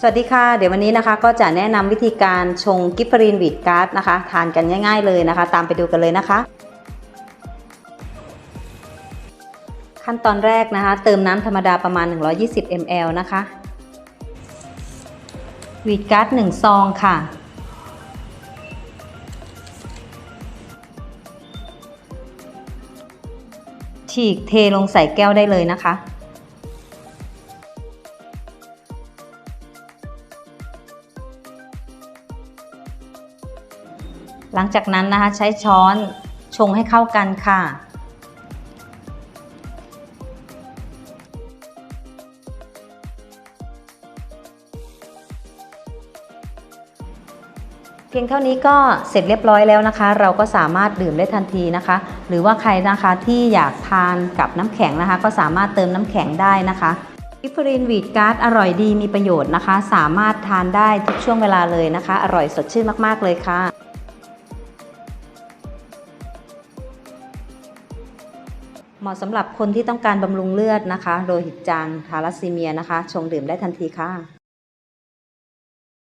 สวัสดีค่ะ เดี๋ยววันนี้นะคะก็จะแนะนำวิธีการชงกิฟฟรีนวีดการ์ดนะคะ ทานกันง่าย ๆเลยนะคะ ตามไปดูกันเลยนะคะ ขั้นตอนแรกนะคะ เติมน้ำธรรมดาประมาณ 120 ml นะคะวีดการ์ด1ซองค่ะฉีกเทลงใส่แก้วได้เลยนะคะ หลังจากนั้นนะคะใช้ช้อนชงให้เข้ากันค่ะ เพียงเท่านี้ก็เสร็จเรียบร้อยแล้วนะคะ เราก็สามารถดื่มได้ทันทีนะคะ หรือว่าใครนะคะที่อยากทานกับน้ำแข็งนะคะ ก็สามารถเติมน้ำแข็งได้นะคะกิฟรีนวีดการ์ดอร่อยดีมีประโยชน์นะคะ สามารถทานได้ทุกช่วงเวลาเลยนะคะ อร่อยสดชื่นมาก ๆ เลยค่ะ เหมาะสำหรับคนที่ต้องการบำรุงเลือดนะคะ โลหิตจางทาลัสซีเมียนะคะ ชงดื่มได้ทันทีค่ะ